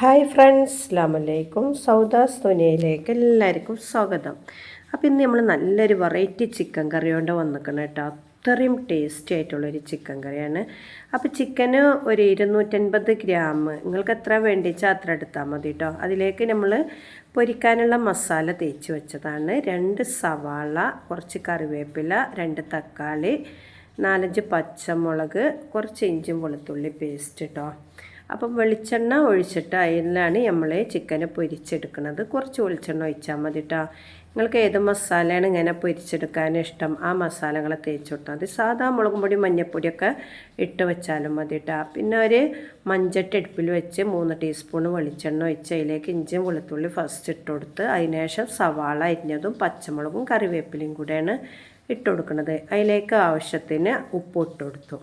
Hi friends അസ്ലാമലൈക്കും സൗദാസ് തുനിയയിലേക്ക് എല്ലാവർക്കും സ്വാഗതം. അപ്പോൾ ഇന്ന് നമ്മൾ നല്ലൊരു വെറൈറ്റി ചിക്കൻ കറി കൊണ്ട് വന്നിക്കണം കേട്ടോ. അത്രയും ടേസ്റ്റി ആയിട്ടുള്ളൊരു ചിക്കൻ കറിയാണ് അപ്പോൾ ചിക്കന് ഒരു ഇരുന്നൂറ്റൻപത് ഗ്രാം നിങ്ങൾക്ക് എത്ര വേണ്ടിച്ചാൽ അത്ര എടുത്താൽ മതി കേട്ടോ അതിലേക്ക് നമ്മൾ പൊരിക്കാനുള്ള മസാല തേച്ച് വെച്ചതാണ്. രണ്ട് സവാള കുറച്ച് കറിവേപ്പില രണ്ട് തക്കാളി നാലഞ്ച് പച്ചമുളക് കുറച്ച് ഇഞ്ചും വെളുത്തുള്ളി പേസ്റ്റ് കേട്ടോ അപ്പം വെളിച്ചെണ്ണ ഒഴിച്ചിട്ട് അതിലാണ് നമ്മൾ ചിക്കന് പൊരിച്ചെടുക്കുന്നത്. കുറച്ച് വെളിച്ചെണ്ണ ഒഴിച്ചാൽ മതി കേട്ടോ നിങ്ങൾക്ക് ഏത് മസാലയാണ് ഇങ്ങനെ പൊരിച്ചെടുക്കാൻ ഇഷ്ടം? ആ മസാലകൾ തേച്ച് കൊടുത്താൽ മതി. സാധാ മുളകും പൊടി മഞ്ഞൾപ്പൊടിയൊക്കെ ഇട്ട് വെച്ചാലും മതി കേട്ടോ പിന്നെ ഒരു മഞ്ചട്ടി അടുപ്പിൽ വെച്ച് മൂന്ന് ടീസ്പൂൺ വെളിച്ചെണ്ണ ഒഴിച്ച് അതിലേക്ക് ഇഞ്ചിയും വെളുത്തുള്ളി ഫസ്റ്റ് ഇട്ട് കൊടുത്ത് അതിനുശേഷം സവാള അരിഞ്ഞതും പച്ചമുളകും കറിവേപ്പിലയും കൂടെയാണ് ഇട്ട് കൊടുക്കുന്നത്. അതിലേക്ക് ആവശ്യത്തിന് ഉപ്പ് ഇട്ട് കൊടുത്തു.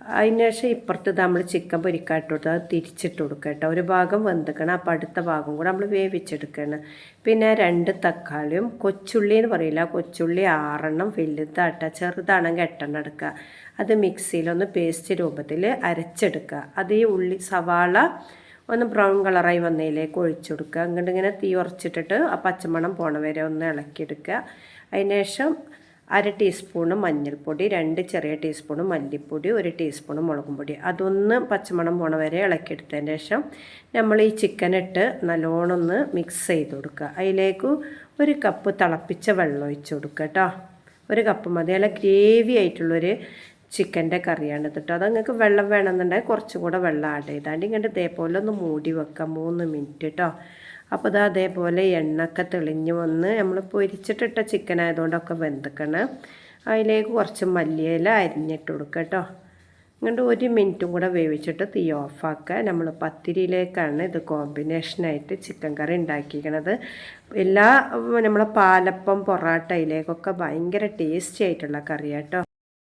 അതിന് ശേഷം ഇപ്പുറത്ത് നമ്മൾ ചിക്കൻ പൊരിക്കാട്ട് അത് തിരിച്ചിട്ട് കൊടുക്കുക കേട്ടോ. ഒരു ഭാഗം വെന്തുക്കണം അപ്പോൾ അടുത്ത ഭാഗം കൂടെ നമ്മൾ വേവിച്ചെടുക്കണം പിന്നെ രണ്ട് തക്കാളിയും കൊച്ചുള്ളി എന്ന് പറയില്ല. കൊച്ചുള്ളി ആറെണ്ണം വലുതാട്ട ചെറുതാണെങ്കിൽ എട്ടെണ്ണം എടുക്കുക. അത് മിക്സിയിലൊന്ന് പേസ്റ്റ് രൂപത്തിൽ അരച്ചെടുക്കുക. അത് ഈ ഉള്ളി സവാള ഒന്ന് ബ്രൗൺ കളറായി വന്നതിലേക്ക് ഒഴിച്ചു കൊടുക്കുക. ഇങ്ങനെ തീ ഉറച്ചിട്ടിട്ട് ആ പച്ചമണം പോണ വരെ ഒന്ന് ഇളക്കിയെടുക്കുക. അതിന് ശേഷം അര ടീസ്പൂണ് മഞ്ഞൾപ്പൊടി രണ്ട് ചെറിയ ടീസ്പൂണ് മല്ലിപ്പൊടി ഒരു ടീസ്പൂണ് മുളകും പൊടി. അതൊന്ന് പച്ചമണം പോണ വരെ ഇളക്കിയെടുത്തതിന് ശേഷം നമ്മൾ ഈ ചിക്കൻ ഇട്ട് നല്ലോണം ഒന്ന് മിക്സ് ചെയ്ത് കൊടുക്കുക. അതിലേക്ക് ഒരു കപ്പ് തിളപ്പിച്ച വെള്ളം ഒഴിച്ച് കൊടുക്കുക കേട്ടോ. ഒരു കപ്പ് മതി. അല്ല ഗ്രേവി ആയിട്ടുള്ളൊരു ചിക്കന്റെ കറിയാണ് കേട്ടോ. അത് നിങ്ങൾക്ക് വെള്ളം വേണമെന്നുണ്ടെങ്കിൽ കുറച്ചും കൂടെ വെള്ളം ആഡ് ചെയ്താണ്ട് ഇങ്ങോട്ട് ഇതേപോലെ ഒന്ന് മൂടി വെക്കാം. മൂന്ന് മിനിറ്റ് കേട്ടോ അപ്പോൾ ഇത് അതേപോലെ എണ്ണയൊക്കെ തെളിഞ്ഞ് വന്ന് നമ്മൾ പൊരിച്ചിട്ടിട്ട ചിക്കൻ ആയതുകൊണ്ടൊക്കെ വെന്തക്കണം. അതിലേക്ക് കുറച്ച് മല്ലിയില അരിഞ്ഞിട്ട് കൊടുക്കുക കേട്ടോ ഇങ്ങോട്ട് ഒരു മിനിറ്റും കൂടെ വേവിച്ചിട്ട് തീ ഓഫാക്കുക നമ്മൾ പത്തിരിയിലേക്കാണ് ഇത് കോമ്പിനേഷനായിട്ട് ചിക്കൻ കറി ഉണ്ടാക്കിയിരിക്കണത് എല്ലാ നമ്മളെ പാലപ്പം പൊറാട്ടയിലേക്കൊക്കെ ഭയങ്കര ടേസ്റ്റി ആയിട്ടുള്ള കറിയാട്ടോ